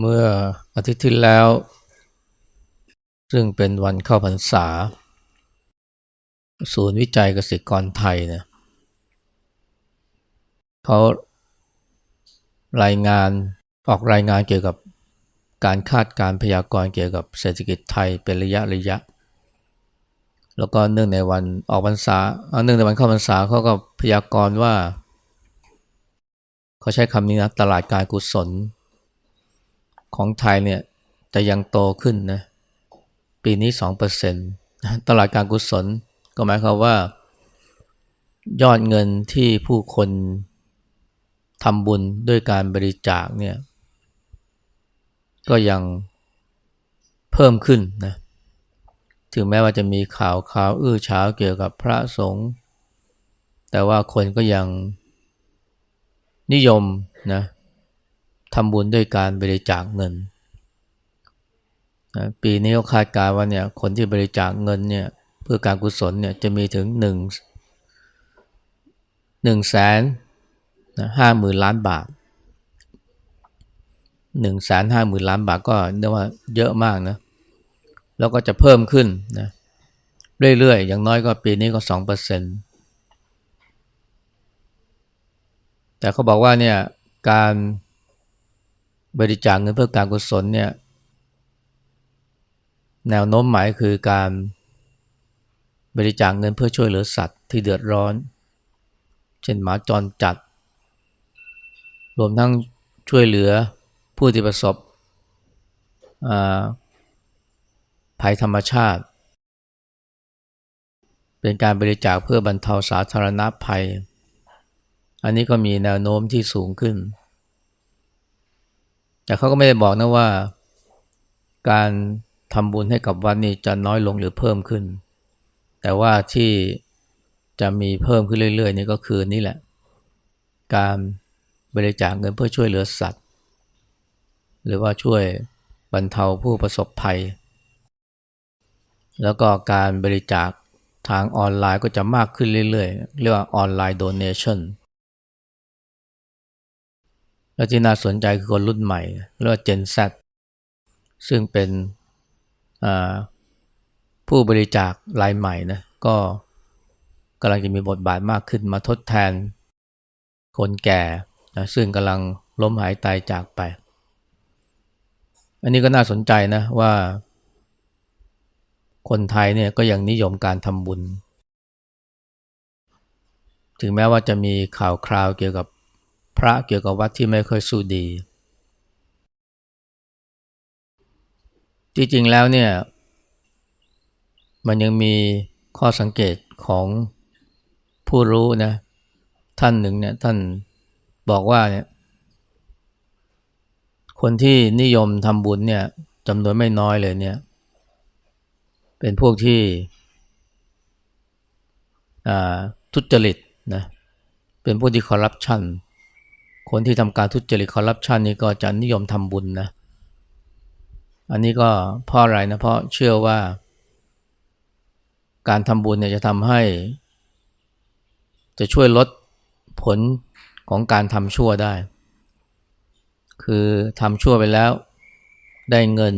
เมื่ออาทิตย์ที่แล้ว ซึ่งเป็นวันเข้าพรรษา ศูนย์วิจัยเกษตรกรไทยเนี่ยเขารายงานออกรายงานเกี่ยวกับการคาดการพยากรณ์เกี่ยวกับเศรษฐกิจไทยเป็นระยะระยะ แล้วก็เนื่องในวันออกพรรษาเอาเนื่องในวันเข้าพรรษาเขาก็พยากรณ์ว่า เขาใช้คำนี้นะตลาดการกุศล ของไทยเนี่ยจะยังโตขึ้นนะปีนี้สองเปอร์เซนต์ตลาดการกุศลก็หมายความว่า ยอดเงินที่ผู้คนทำบุญด้วยการบริจาคเนี่ยก็ยังเพิ่มขึ้นนะถึงแม้ว่าจะมีข่าวข่าวอื้อฉาวเกี่ยวกับพระสงฆ์แต่ว่าคนก็ยังนิยมนะ ทำบุญด้วยการบริจาคเงิน ปีนี้ก็คาดการณ์ว่าเนี่ยคนที่บริจาคเงินเนี่ยเพื่อการกุศลเนี่ยจะมีถึงหนึ่งหนึ่งแสนห้าหมื่นล้านบาทหนึ่งแสนห้าหมื่นล้านบาทก็เรียกว่าเยอะมากนะแล้วก็จะเพิ่มขึ้นนะเรื่อยๆ อย่างน้อยก็ปีนี้ก็สองเปอร์เซ็นต์แต่เขาบอกว่าเนี่ยการ บริจาคเงินเพื่อการกุศลเนี่ยแนวโน้มหมายคือการบริจาคเงินเพื่อช่วยเหลือสัตว์ที่เดือดร้อน เช่นหมาจรจัด รวมทั้งช่วยเหลือผู้ที่ประสบภัยธรรมชาติ เป็นการบริจาคเพื่อบรรเทาสาธารณภัย อันนี้ก็มีแนวโน้มที่สูงขึ้น แต่เขาก็ไม่ได้บอกนะว่า การทำบุญให้กับวัดนี่จะน้อยลงหรือเพิ่มขึ้น แต่ว่าที่จะมีเพิ่มขึ้นเรื่อยๆนี่ก็คือนี่แหละ การบริจาคเงินเพื่อช่วยเหลือสัตว์ หรือว่าช่วยบรรเทาผู้ประสบภัย แล้วก็การบริจาคทางออนไลน์ก็จะมากขึ้นเรื่อยๆ เรียกว่าออนไลน์โดเนชั่น และที่น่าสนใจคือคนรุ่นใหม่เรียกว่า Gen Z ซึ่งเป็นผู้บริจาครายใหม่นะก็กำลังจะมีบทบาทมากขึ้นมาทดแทน คนแก่นะซึ่งกำลังล้มหายตายจากไป อันนี้ก็น่าสนใจนะว่า คนไทยเนี่ยก็ยังนิยมการทำบุญ ถึงแม้ว่าจะมีข่าวคราวเกี่ยวกับ พระเกี่ยวกับวัดที่ไม่ค่อยสู้ดี จริงๆแล้วเนี่ย มันยังมีข้อสังเกตของผู้รู้นะ ท่านหนึ่งเนี่ยท่านบอกว่าเนี่ยคนที่นิยมทำบุญเนี่ยจำนวนไม่น้อยเลยเนี่ย เป็นพวกที่ทุจริตนะเป็นพวกที่คอร์รัปชัน คนที่ทำการทุจริตคอร์รัปชันนี่ก็จะนิยมทำบุญนะ อันนี้ก็เพราะอะไรนะเพราะเชื่อว่า การทำบุญเนี่ยจะทำให้ จะช่วยลดผลของการทำชั่วได้ คือทำชั่วไปแล้วได้เงิน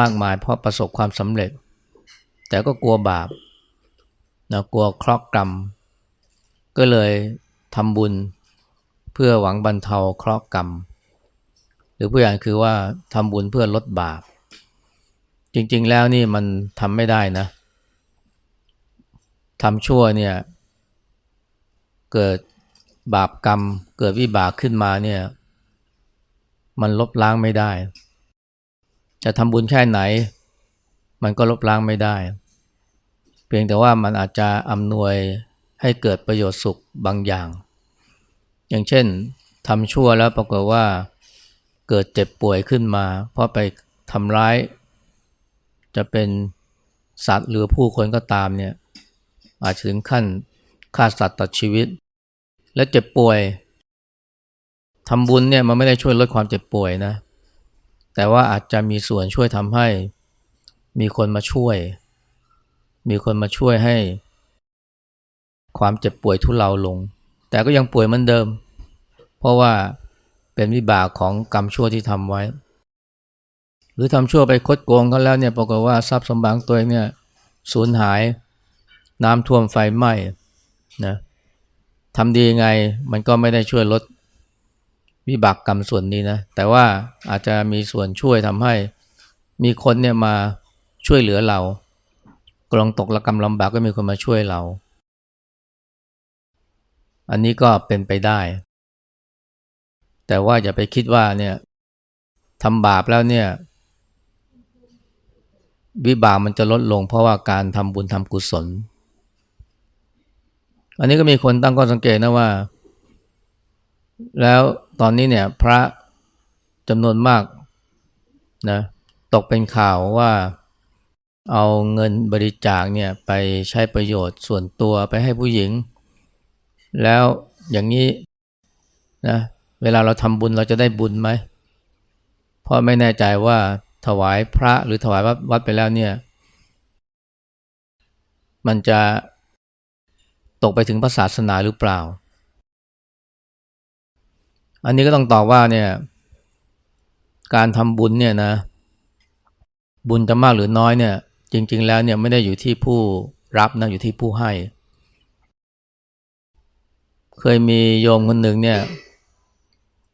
มากมายเพราะประสบความสำเร็จ แต่ก็กลัวบาปนะกลัวครอกกรรม ก็เลยทำบุญ พื่อหวังบรรเทาเคราะห์กรรม หรือผู้อย่างคือว่าทำบุญเพื่อลดบาป จริงๆแล้วนี่มันทำไม่ได้นะทำชั่วเนี่ย เกิดบาปกรรม เกิดวิบากขึ้นมาเนี่ย มันลบล้างไม่ได้ จะทำบุญแค่ไหน มันก็ลบล้างไม่ได้ เพียงแต่ว่ามันอาจจะอำนวยให้เกิดประโยชน์สุขบางอย่าง อย่างเช่นทำชั่วแล้วปรากฏว่าเกิดเจ็บป่วยขึ้นมา เพราะไปทำร้าย จะเป็นสัตว์หรือผู้คนก็ตามเนี่ยอาจถึงขั้นฆ่าสัตว์ตัดชีวิต และเจ็บป่วยทำบุญเนี่ยมันไม่ได้ช่วยลดความเจ็บป่วยนะ แต่ว่าอาจจะมีส่วนช่วยทำให้มีคนมาช่วย มีคนมาช่วยให้ ความเจ็บป่วยทุเลาลง แต่ก็ยังป่วยเหมือนเดิม เพราะว่าเป็นวิบากของกรรมชั่วที่ทำไว้ หรือทำชั่วไปคดโกงเขาแล้วเนี่ยปรากฏว่าทรัพย์สมบัติตัวเองเนี่ยสูญหายน้ำท่วมไฟไหม้นะทำดียังไงมันก็ไม่ได้ช่วยลดวิบากกรรมส่วนนี้นะแต่ว่าอาจจะมีส่วนช่วยทำให้มีคนเนี่ยมาช่วยเหลือเรากลองตกระกรรมลำบากก็มีคนมาช่วยเรา อันนี้ก็เป็นไปได้ แต่ว่าอย่าไปคิดว่าเนี่ยทำบาปแล้วเนี่ย วิบากมันจะลดลงเพราะว่าการทำบุญทำกุศล อันนี้ก็มีคนตั้งข้อสังเกตนะว่า แล้วตอนนี้เนี่ยพระจำนวนมากนะตกเป็นข่าวว่าเอาเงินบริจาคเนี่ยไปใช้ประโยชน์ส่วนตัวไปให้ผู้หญิง แล้วอย่างนี้นะเวลาเราทำบุญเราจะได้บุญไหมเพราะไม่แน่ใจว่าถวายพระหรือถวายวัดไปแล้วเนี่ย มันจะตกไปถึงพระศาสนาหรือเปล่า อันนี้ก็ต้องตอบว่าเนี่ย การทำบุญเนี่ยนะ บุญจะมากหรือน้อยเนี่ย จริง ๆ แล้วเนี่ยไม่ได้อยู่ที่ผู้รับนะอยู่ที่ผู้ให้ เคยมีโยมคนหนึ่งเนี่ย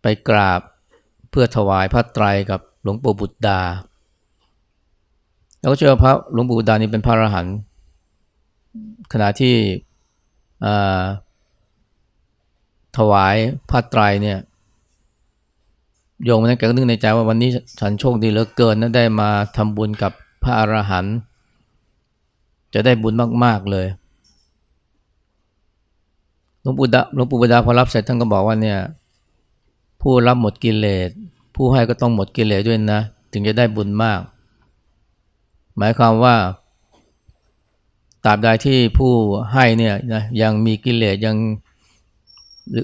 ไปกราบเพื่อถวายพระไตรกับหลวงปู่บุตรดา แล้วก็เชื่อพระหลวงปู่บุตรดานี่เป็นพระอรหันต์ขณะที่ถวายพระไตรเนี่ยโยมนั้นแกก็นึกในใจว่าวันนี้ฉันโชคดีเหลือเกินนะได้มาทำบุญกับพระอรหันต์จะได้บุญมาก ๆ เลย หลวงปู่ดาหลวงปู่บุดาพอรับเสร็จท่านก็บอกว่าเนี่ยผู้รับหมดกิเลสผู้ให้ก็ต้องหมดกิเลสด้วยนะ ถึงจะได้บุญมาก หมายความว่าตราบใดที่ผู้ให้เนี่ยนะยังมีกิเลสยัง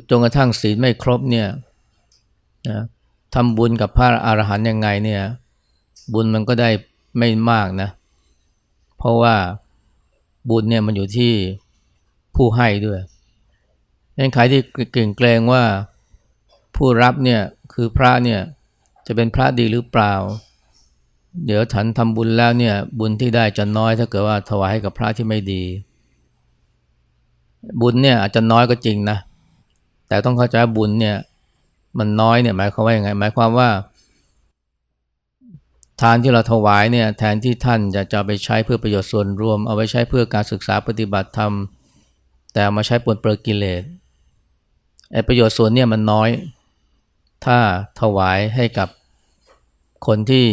จนกระทั่งศีลไม่ครบเนี่ยนะทำบุญกับพระอรหันต์ยังไงเนี่ยบุญมันก็ได้ไม่มากนะ เพราะว่าบุญเนี่ยมันอยู่ที่ผู้ให้ด้วย ยังใครที่เก่งเกรงว่าผู้รับเนี่ยคือพระเนี่ยจะเป็นพระดีหรือเปล่า เดี๋ยวฉันทำบุญแล้วเนี่ยบุญที่ได้จะน้อยถ้าเกิดว่าถวายให้กับพระที่ไม่ดี บุญเนี่ยอาจจะน้อยก็จริงนะ แต่ต้องเข้าใจบุญเนี่ยมันน้อยเนี่ยหมายความว่าอย่างไง หมายความว่า ทานที่เราถวายเนี่ยแทนที่ท่านจะจะไปใช้เพื่อประโยชน์ส่วนรวม เอาไว้ใช้เพื่อการศึกษาปฏิบัติธรรม แต่มาใช้ปนเปื้อกิเลส ไอ้ประโยชน์ส่วนเนี่ยมันน้อย ถ้าถวายให้กับคนที่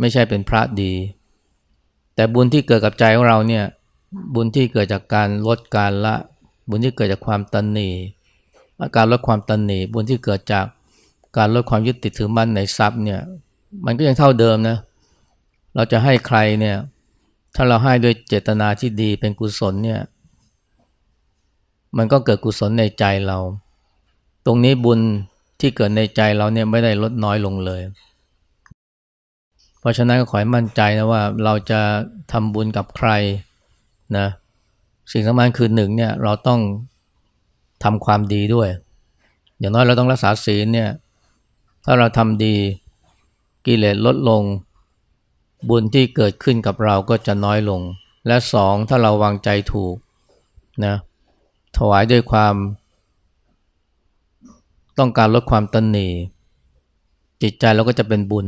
ไม่ใช่เป็นพระดี แต่บุญที่เกิดกับใจของเราเนี่ย บุญที่เกิดจากการลดการละ บุญที่เกิดจากความตันหนีการลดความตันหนีบุญที่เกิดจากการลดความยึดติดถือมั่นในทรัพย์เนี่ย มันก็ยังเท่าเดิมนะ เราจะให้ใครเนี่ย ถ้าเราให้ด้วยเจตนาที่ดีเป็นกุศลเนี่ย มันก็เกิดกุศลในใจเรา ตรงนี้บุญที่เกิดในใจเราเนี่ยไม่ได้ลดน้อยลงเลย เพราะฉะนั้นก็ขอให้มั่นใจนะว่าเราจะทำบุญกับใครนะสิ่งสำคัญคือหนึ่งเนี่ยเราต้องทำความดีด้วย อย่างน้อยเราต้องรักษาศีลเนี่ยถ้าเราทำดีกิเลสลดลง บุญที่เกิดขึ้นกับเราก็จะน้อยลง และสองถ้าเราวางใจถูกนะถวายด้วยความ ต้องการลดความตันหนีจิตใจเราก็จะเป็นบุญ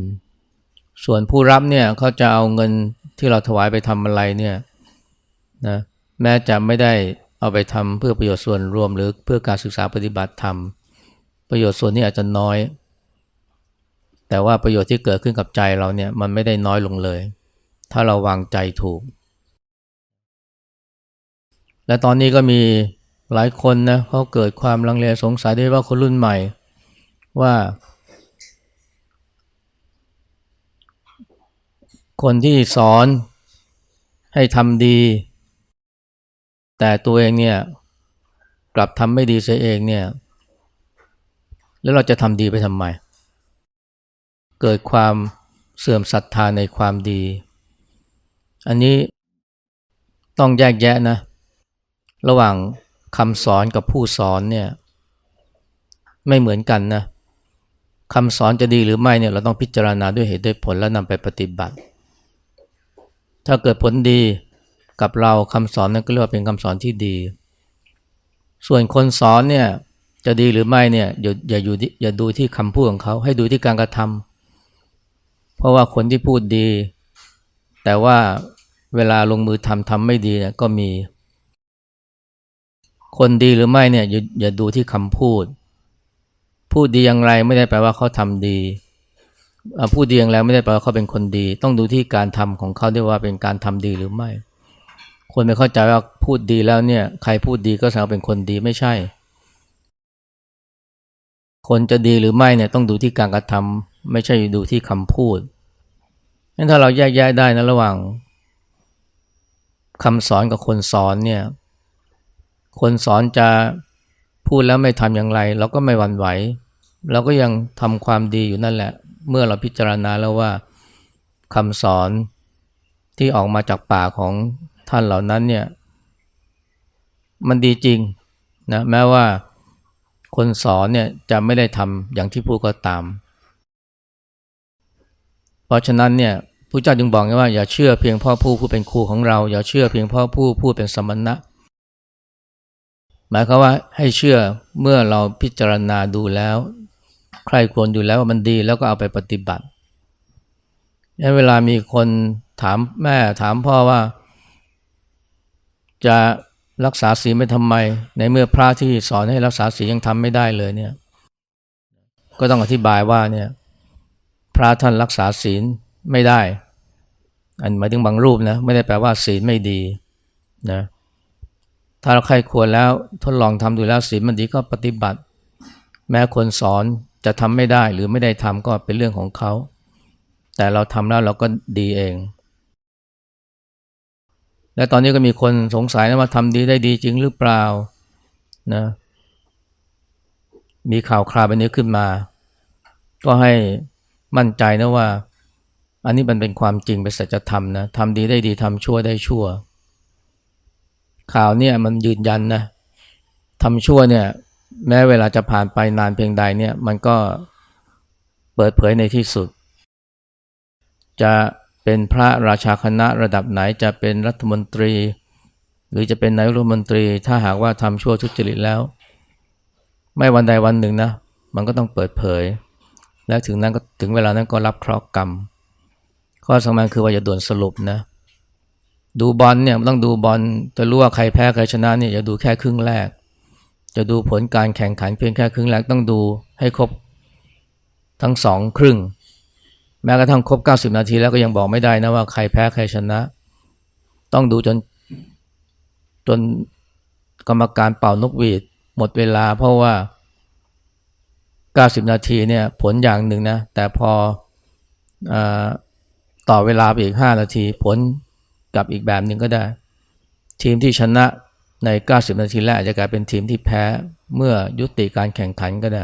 ส่วนผู้รับเนี่ยเขาจะเอาเงินที่เราถวายไปทำอะไรเนี่ยนะแม้จะไม่ได้เอาไปทำเพื่อประโยชน์ส่วนรวมหรือเพื่อการศึกษาปฏิบัติธรรม ประโยชน์ส่วนนี้อาจจะน้อย แต่ว่าประโยชน์ที่เกิดขึ้นกับใจเราเนี่ยมันไม่ได้น้อยลงเลย ถ้าเราวางใจถูก และตอนนี้ก็มี หลายคนนะเขาเกิดความลังเลสงสัยด้วยว่าคนรุ่นใหม่ว่า คนที่สอนให้ทำดี แต่ตัวเองเนี่ยกลับทำไม่ดีเสียเองเนี่ย แล้วเราจะทำดีไปทำไม เกิดความเสื่อมศรัทธาในความดี อันนี้ต้องแยกแยะนะ ระหว่าง คำสอนกับผู้สอนเนี่ยไม่เหมือนกันนะคำสอนจะดีหรือไม่เนี่ยเราต้องพิจารณาด้วยเหตุด้วยผลแล้วนำไปปฏิบัติ ถ้าเกิดผลดีกับเราคำสอนนั้นก็เรียกว่าเป็นคำสอนที่ดี ส่วนคนสอนเนี่ยจะดีหรือไม่เนี่ยอย่าอย่าอยู่อย่าดูที่คำพูดของเขาให้ดูที่การกระทำเพราะว่าคนที่พูดดี แต่ว่าเวลาลงมือทำทำไม่ดีเนี่ยก็มี คนดีหรือไม่เนี่ยอย่าอย่าดูที่คำพูด พูดดีอย่างไรไม่ได้แปลว่าเขาทำดีพูดดีอย่างไรไม่ได้แปลว่าเขาเป็นคนดี ต้องดูที่การทำของเขาด้วยว่าเป็นการทำดีหรือไม่ คนไม่เข้าใจว่าพูดดีแล้วเนี่ย ใครพูดดีก็แสดงว่าเป็นคนดีไม่ใช่ คนจะดีหรือไม่เนี่ยต้องดูที่การกระทำไม่ใช่ดูที่คำพูดงั้นถ้าเราแยกแยะได้นะระหว่างคำสอนกับคนสอนเนี่ย คนสอนจะพูดแล้วไม่ทำอย่างไรเราก็ไม่หวั่นไหว เราก็ยังทำความดีอยู่นั่นแหละ เมื่อเราพิจารณาแล้วว่าคำสอนที่ออกมาจากปากของท่านเหล่านั้นเนี่ยมันดีจริงนะแม้ว่าคนสอนเนี่ยจะไม่ได้ทำอย่างที่พูดก็ตาม เพราะฉะนั้นเนี่ยพระเจ้าจึงบอกว่าอย่าเชื่อเพียงพ่อผู้ผู้เป็นครูของเรา อย่าเชื่อเพียงพ่อผู้ผู้เป็นสมณะ หมายความว่าให้เชื่อเมื่อเราพิจารณาดูแล้ว ใครควรอยู่แล้วว่ามันดีแล้วก็เอาไปปฏิบัติเวลามีคนถามแม่ถามพ่อว่า จะรักษาศีลไม่ทำไม ในเมื่อพระที่สอนให้รักษาศีลยังทำไม่ได้เลยเนี่ย ก็ต้องอธิบายว่าเนี่ย พระท่านรักษาศีลไม่ได้ อันหมายถึงบางรูปนะ ไม่ได้แปลว่าศีลไม่ดีนะ ถ้าเราใครควรแล้วทดลองทำดูแล้วศีลมันดีก็ปฏิบัติ แม้คนสอนจะทำไม่ได้หรือไม่ได้ทำก็เป็นเรื่องของเขา แต่เราทำแล้วเราก็ดีเอง และตอนนี้ก็มีคนสงสัยนะว่าทำดีได้ดีจริงหรือเปล่านะมีข่าวคราวแบบนี้ขึ้นมา ก็ให้มั่นใจนะว่า อันนี้มันเป็นความจริงเป็นสัจธรรมนะทำดีได้ดีทำชั่วได้ชั่ว ข่าวเนี่ยมันยืนยันนะทำชั่วเนี่ย แม้เวลาจะผ่านไปนานเพียงใดเนี่ยมันก็เปิดเผยในที่สุด จะเป็นพระราชาคณะระดับไหนจะเป็นรัฐมนตรี หรือจะเป็นนายรัฐมนตรี ถ้าหากว่าทำชั่วทุจริตแล้ว ไม่วันใดวันหนึ่งนะมันก็ต้องเปิดเผย และถึงนั้นก็ถึงเวลานั้นก็รับเคราะห์กรรมข้อสำคัญคือว่าอย่าด่วนสรุปนะ ดูบอลเนี่ยต้องดูบอลจะรู้ว่าใครแพ้ใครชนะเนี่ยอย่าดูแค่ครึ่งแรก จะดูผลการแข่งขันเพียงแค่ครึ่งแรกต้องดูให้ครบทั้งสองครึ่ง แม้กระทั่งครบ 90 นาทีแล้วก็ยังบอกไม่ได้นะว่าใครแพ้ใครชนะ ต้องดูจนจนกรรมการเป่านกหวีดหมดเวลาเพราะว่า 90 นาทีเนี่ยผลอย่างหนึ่งนะแต่พออต่อเวลาไปอีก 5 นาทีผล กับอีกแบบหนึ่งก็ได้ ทีมที่ชนะใน 90 นาทีแรกอาจจะกลายเป็นทีมที่แพ้เมื่อยุติการแข่งขันก็ได้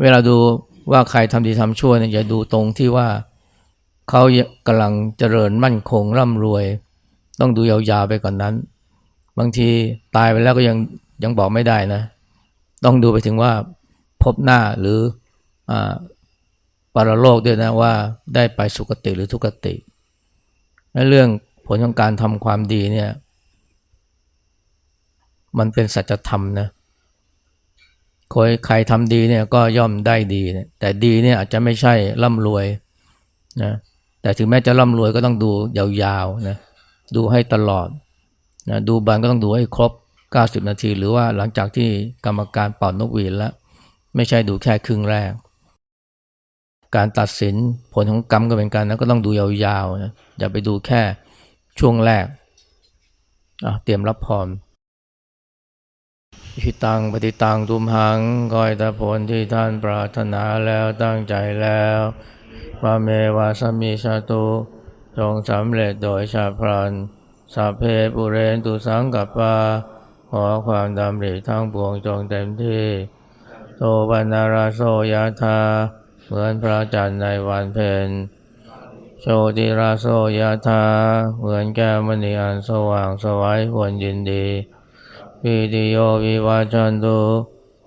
เวลาดูว่าใครทำดีทำชั่วเนี่ยอย่าดูตรงที่ว่าเขากำลังเจริญมั่นคงร่ำรวย ต้องดูยาวๆไปก่อนนั้น บางทีตายไปแล้วก็ยังยังบอกไม่ได้นะ ต้องดูไปถึงว่าพบหน้าหรืออปรโลกด้วยนะว่าได้ไปสุคติหรือทุกติ และเรื่องผลของการทำความดีเนี่ย มันเป็นสัจธรรมนะคยใครทำดีเนี่ยก็ย่อมได้ดีนะแต่ดีเนี่ยอาจจะไม่ใช่ร่ำรวยนะแต่ถึงแม้จะร่ำรวยก็ต้องดูยาวๆนะดูให้ตลอดนะดูบันก็ต้องดูให้ครบ 90 นาที หรือว่าหลังจากที่กรรมการเป่านกหวีดแล้ว ไม่ใช่ดูแค่ครึ่งแรก การตัดสินผลของกรรมก็เป็นการนะก็ต้องดูยาวๆนะอย่าไปดูแค่ช่วงแรกเตรียมรับพรพิตังปฏิตังทุมหังกอยตะผลที่ท่านปรารถนาแล้วตั้งใจแล้วว่าเมวาสมิชาตุจงสำเร็จโดยชาพรันสัพเพปุเรนตุสังกัปปาขอความดำริทั้งปวงจงเต็มที่ โตปันาราโสยธา เหมือนพระจันทร์ในวันเพ็ญโชติราโสยธาเหมือนแก้วมณีอันสว่างสวัยควรยินดีวิติโยวิวาจันตุ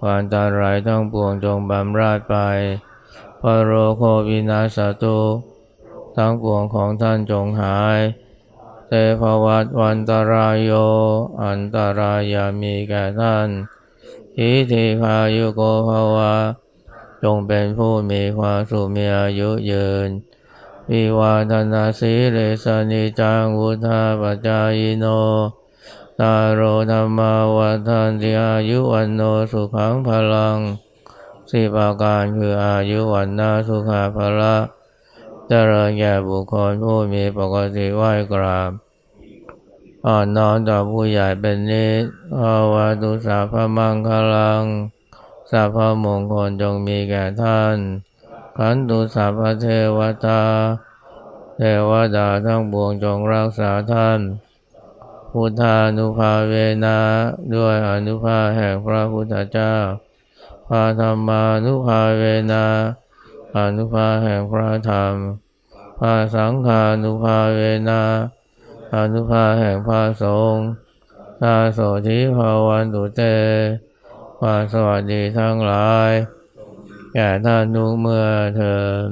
ความตรายทั้งปวงจงบำราดไปพระโรโควินาศตุทั้งปวงของท่านจงหาย เตภวัตวันตรายโย อันตรายามีแก่ท่านอิทิคายุโกภวะ จงเป็นผู้มีความสุขมีอายุยืน วิวาทนาสีเลสนิจังวุธาปจายโน ตารโรธรรมาวัฏันติอายุวันโนสุขังพลังสี่ประการคืออายุวันนาสุขาพละเจริญแก่บุคคลผู้มีปกติไหวกราบอ่อนน้อมต่อผู้ใหญ่เป็นนิสภาวะตุสาพมังคลัง สัพพมงคลจงมีแก่ท่าน ขันตุสัพพเทวตา เทวดาทั้งปวงจงรักษาท่านพุทธานุภาเวนะด้วยอนุภาแห่งพระพุทธเจ้าพาธรรมานุภาเวนะอนุภาแห่งพระธรรมพาสังฆานุภาเวนะอนุภาแห่งพระสงฆ์ตาโสธิภาวันตุเต ความสวัสดีทั้งหลาย แก่ท่านทุกเมื่อเทิน